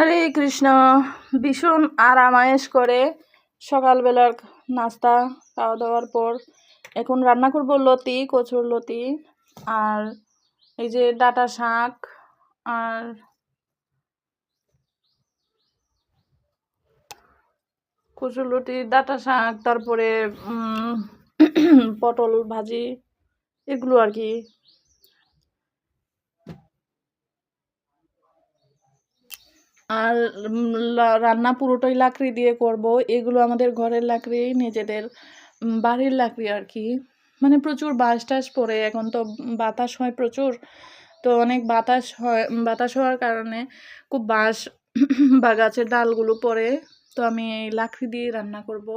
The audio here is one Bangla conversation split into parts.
হরে কৃষ্ণ। ভীষণ আরামায়েশ করে সকালবেলার নাস্তা খাওয়া দাওয়ার পর এখন রান্না করব লতি, কচুর লতি আর এই যে ডাটা শাক আর কচুর লতি, ডাটা শাক, তারপরে পটল ভাজি, এগুলো আর কি। আর রান্না পুরোটাই লাকড়ি দিয়ে করব। এগুলো আমাদের ঘরের লাকড়ি, নিজেদের বাড়ির লাকড়ি আর কি। মানে প্রচুর বাঁশ টাস পড়ে, এখন তো বাতাস হয় প্রচুর। তো অনেক বাতাস হয় বাতাস হওয়ার কারণে খুব বাঁশ বা গাছের ডালগুলো পড়ে। তো আমি এই লাকড়ি দিয়ে রান্না করব।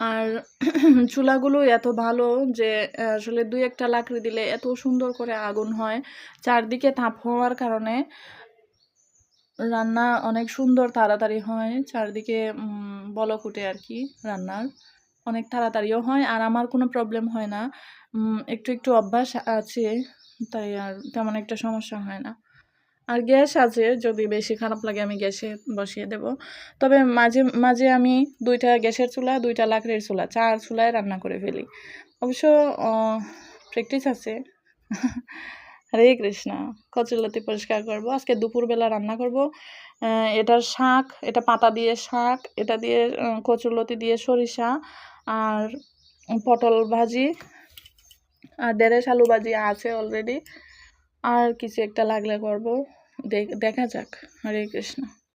আর চুলাগুলো এত ভালো যে, আসলে দুই একটা লাকড়ি দিলে এত সুন্দর করে আগুন হয়। চারদিকে তাপ হওয়ার কারণে রান্না অনেক সুন্দর তাড়াতাড়ি হয়। চারদিকে বলক উঠে আর কি রান্নার। অনেক তাড়াতাড়িও হয় আর আমার কোনো প্রবলেম হয় না। একটু একটু অভ্যাস আছে, তাই আর তেমন একটা সমস্যা হয় না। আর গ্যাস আছে, যদি বেশি খারাপ লাগে আমি গ্যাসে বসিয়ে দেব। তবে মাঝে মাঝে আমি দুইটা গ্যাসের চুলা, দুইটা লাকড়ির চুলা, চার চুলায় রান্না করে ফেলি। অবশ্য প্র্যাকটিস আছে। হরে কৃষ্ণা কচুরলতি পরিষ্কার করব। আজকে দুপুরবেলা রান্না করব। এটার শাক, এটা পাতা দিয়ে শাক, এটা দিয়ে কচুরলতি দিয়ে সরিষা আর পটল ভাজি আর দেড়েশ আলু ভাজি আছে অলরেডি আর কিছু একটা লাগলে করব। দেখা যাক। হরে কৃষ্ণ।